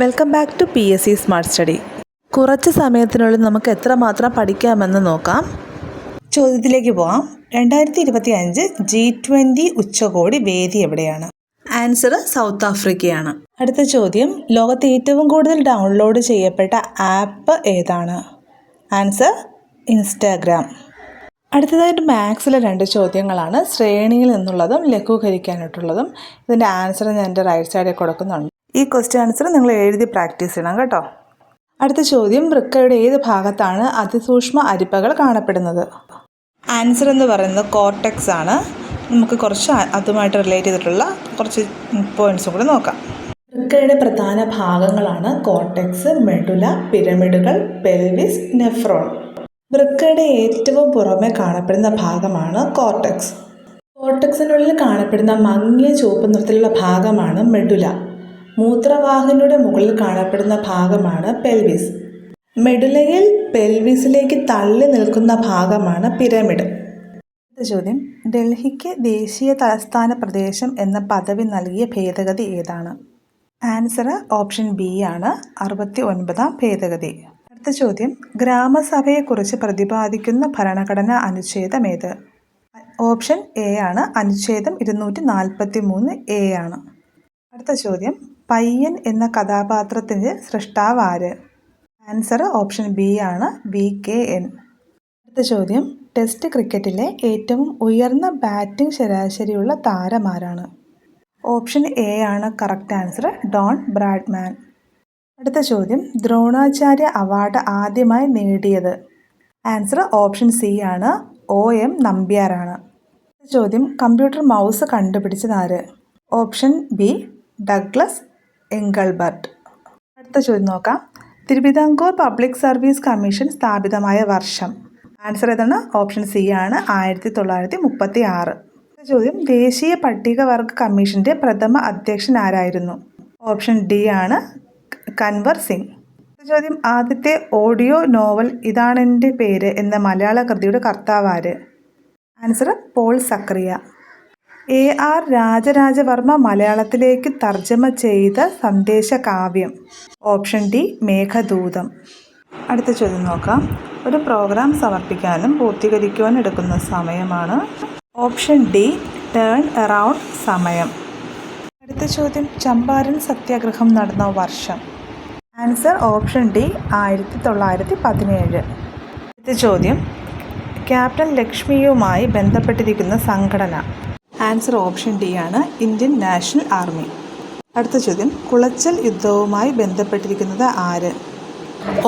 Welcome back to P S C smart study കുറച്ച് സമയത്തിനുള്ളിൽ നമുക്ക് എത്രമാത്രം പഠിക്കാമെന്ന് നോക്കാം. ചോദ്യത്തിലേക്ക് പോകാം രണ്ടായിരത്തി ഇരുപത്തി അഞ്ച് ജി ട്വന്റി ഉച്ചകോടി വേദി എവിടെയാണ്? ആൻസർ സൗത്ത് ആഫ്രിക്കയാണ് അടുത്ത ചോദ്യം ലോകത്തെ ഏറ്റവും കൂടുതൽ ഡൗൺലോഡ് ചെയ്യപ്പെട്ട ആപ്പ് ഏതാണ്? ആൻസർ ഇൻസ്റ്റാഗ്രാം അടുത്തതായിട്ട് മാത്സിലെ രണ്ട് ചോദ്യങ്ങളാണ്. ശ്രേണിയിൽ നിന്നുള്ളതും ലഘൂകരിക്കാനായിട്ടുള്ളതും. ഇതിന്റെ ആൻസർ ഞാൻ എന്റെ റൈറ്റ് സൈഡിൽ കൊടുക്കുന്നുണ്ട്. ഈ ക്വസ്റ്റ്യൻ ആൻസർ നിങ്ങൾ എഴുതി പ്രാക്ടീസ് ചെയ്യണം കേട്ടോ. അടുത്ത ചോദ്യം വൃക്കയുടെ ഏത് ഭാഗത്താണ് അതിസൂക്ഷ്മ അരിപ്പകൾ കാണപ്പെടുന്നത്? ആൻസർ എന്ന് പറയുന്നത് കോർട്ടെക്സ് ആണ്. നമുക്ക് കുറച്ച് അതുമായിട്ട് റിലേറ്റ് ചെയ്തിട്ടുള്ള കുറച്ച് പോയിന്റ്സും കൂടി നോക്കാം. വൃക്കയുടെ പ്രധാന ഭാഗങ്ങളാണ് കോർട്ടെക്സ് മെഡുല പിരമിഡുകൾ പെൽവിസ് നെഫ്രോൺ വൃക്കയുടെ ഏറ്റവും പുറമെ കാണപ്പെടുന്ന ഭാഗമാണ് കോർട്ടെക്സ് കോർട്ടെക്സിനുള്ളിൽ കാണപ്പെടുന്ന മങ്ങിയ ചുവപ്പ് നിറത്തിലുള്ള ഭാഗമാണ് മെഡുല മൂത്രവാഹിനിയുടെ മുകളിൽ കാണപ്പെടുന്ന ഭാഗമാണ് പെൽവിസ് മെഡുലയിൽ പെൽവിസിലേക്ക് തള്ളി നിൽക്കുന്ന ഭാഗമാണ് പിരമിഡ് ചോദ്യം. ഡൽഹിക്ക് ദേശീയ തലസ്ഥാന പ്രദേശം എന്ന പദവി നൽകിയ ഭേദഗതി ഏതാണ്? ആൻസർ ഓപ്ഷൻ ബി ആണ്. അറുപത്തി ഒൻപതാം ഭേദഗതി. അടുത്ത ചോദ്യം. ഗ്രാമസഭയെക്കുറിച്ച് പ്രതിപാദിക്കുന്ന ഭരണഘടനാ അനുച്ഛേദം ഏത്? ഓപ്ഷൻ എ ആണ്. അനുച്ഛേദം ഇരുന്നൂറ്റി നാൽപ്പത്തി മൂന്ന് എ ആണ്. അടുത്ത ചോദ്യം. പയ്യൻ എന്ന കഥാപാത്രത്തിന്റെ സൃഷ്ടാവ് ആര് ആൻസർ ഓപ്ഷൻ ബി ആണ് വി കെ എൻ. അടുത്ത ചോദ്യം. ടെസ്റ്റ് ക്രിക്കറ്റിലെ ഏറ്റവും ഉയർന്ന ബാറ്റിംഗ് ശരാശരിയുള്ള താരമാരാണ്? ഓപ്ഷൻ എ ആണ് കറക്റ്റ് ആൻസർ ഡോൺ ബ്രാഡ്മാൻ. അടുത്ത ചോദ്യം. ദ്രോണാചാര്യ അവാർഡ് ആദ്യമായി നേടിയത്? ആൻസർ ഓപ്ഷൻ സി ആണ്. ഒ എം നമ്പ്യാരാണ്. ചോദ്യം. കമ്പ്യൂട്ടർ മൗസ് കണ്ടുപിടിച്ചതാര് ഓപ്ഷൻ ബി ഡഗ്ലസ് എങ്കൾബർട്ട് അടുത്ത ചോദ്യം നോക്കാം. തിരുവിതാംകൂർ പബ്ലിക് സർവീസ് കമ്മീഷൻ സ്ഥാപിതമായ വർഷം. ആൻസർ ഏതാണ്? ഓപ്ഷൻ സി ആണ് ആയിരത്തി തൊള്ളായിരത്തി മുപ്പത്തി ആറ് ചോദ്യം ദേശീയ പട്ടികവർഗ കമ്മീഷന്റെ പ്രഥമ അധ്യക്ഷൻ ആരായിരുന്നു? ഓപ്ഷൻ ഡി ആണ് കൻവർ സിംഗ്. ചോദ്യം ആദ്യത്തെ ഓഡിയോ നോവൽ ഇതാണെന്റെ പേര് എന്ന മലയാള കൃതിയുടെ കർത്താവ് ആര്? Answer Paul Zacharia. A R Rajaraja Varma മലയാളത്തിലേക്ക് തർജമ ചെയ്ത സന്ദേശ കാവ്യം ഓപ്ഷൻ ഡി മേഘദൂതം. അടുത്ത ചോദ്യം നോക്കാം. ഒരു പ്രോഗ്രാം സമർപ്പിക്കാനും പൂർത്തീകരിക്കുവാനും എടുക്കുന്ന സമയമാണ്. ഓപ്ഷൻ ഡി ടേൺ അറൗണ്ട് സമയം. അടുത്ത ചോദ്യം ചമ്പാരൻ സത്യാഗ്രഹം നടന്ന വർഷം. ആൻസർ ഓപ്ഷൻ ഡി ആയിരത്തി തൊള്ളായിരത്തി പതിനേഴ് അടുത്ത ചോദ്യം ക്യാപ്റ്റൻ ലക്ഷ്മിയുമായി ബന്ധപ്പെട്ടിരിക്കുന്ന സംഘടന. ആൻസർ ഓപ്ഷൻ ഡി ആണ് ഇന്ത്യൻ നാഷണൽ ആർമി. അടുത്ത ചോദ്യം കുളച്ചൽ യുദ്ധവുമായി ബന്ധപ്പെട്ടിരിക്കുന്നത് ആര്?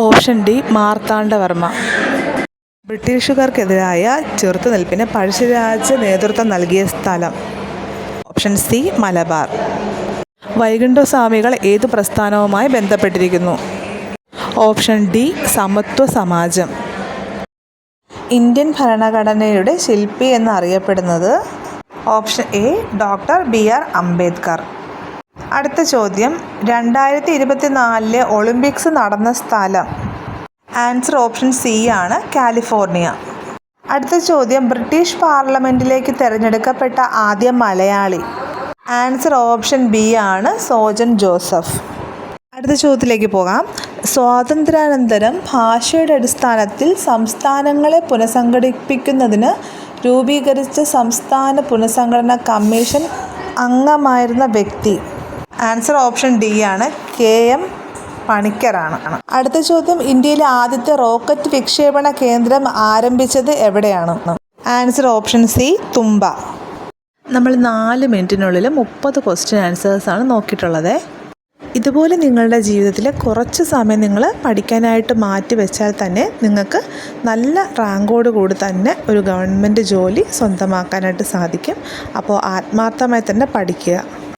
Option D Marthanda Varma. ബ്രിട്ടീഷുകാർക്കെതിരായ ചെറുത്തുനിൽപ്പിന് പഴശ്ശിരാജ നേതൃത്വം നൽകിയ സ്ഥലം. Option C Malabar. വൈകുണ്ഠസ്വാമികൾ ഏത് പ്രസ്ഥാനവുമായി ബന്ധപ്പെട്ടിരിക്കുന്നു? ഓപ്ഷൻ ഡി സമത്വ സമാജം ഇന്ത്യൻ ഭരണഘടനയുടെ ശില്പി എന്നറിയപ്പെടുന്നത് option A doctor B R Ambedkar. അടുത്ത ചോദ്യം രണ്ടായിരത്തി ഇരുപത്തിനാലിലെ ഒളിമ്പിക്സ് നടന്ന സ്ഥലം. ആൻസർ ഓപ്ഷൻ സി ആണ് കാലിഫോർണിയ. അടുത്ത ചോദ്യം ബ്രിട്ടീഷ് പാർലമെന്റിലേക്ക് തിരഞ്ഞെടുക്കപ്പെട്ട ആദ്യ മലയാളി. ആൻസർ ഓപ്ഷൻ ബി ആണ് സോജൻ ജോസഫ്. അടുത്ത ചോദ്യത്തിലേക്ക് പോകാം. സ്വാതന്ത്ര്യാനന്തരം ഭാഷയുടെ അടിസ്ഥാനത്തിൽ സംസ്ഥാനങ്ങളെ പുനഃസംഘടിപ്പിക്കുന്നതിന് രൂപീകരിച്ച സംസ്ഥാന പുനഃസംഘടന കമ്മീഷൻ അംഗമായിരുന്ന വ്യക്തി. ആൻസർ ഓപ്ഷൻ ഡി ആണ്. കെ എം പണിക്കറാണ് അടുത്ത ചോദ്യം ഇന്ത്യയിലെ ആദ്യത്തെ റോക്കറ്റ് വിക്ഷേപണ കേന്ദ്രം ആരംഭിച്ചത് എവിടെയാണ്? ആൻസർ ഓപ്ഷൻ സി തുമ്പ നമ്മൾ നാല് മിനിറ്റിനുള്ളിൽ മുപ്പത് ക്വസ്റ്റ്യൻ ആൻസേഴ്സാണ് നോക്കിയിട്ടുള്ളത്. ഇതുപോലെ നിങ്ങളുടെ ജീവിതത്തിൽ കുറച്ച് സമയം നിങ്ങൾ പഠിക്കാനായിട്ട് മാറ്റി വെച്ചാൽ തന്നെ നിങ്ങൾക്ക് നല്ല റാങ്കോട് കൂടി തന്നെ ഒരു ഗവൺമെന്റ് ജോലി സ്വന്തമാക്കാനായിട്ട് സാധിക്കും. അപ്പോൾ ആത്മാർത്ഥമായി തന്നെ പഠിക്കുക.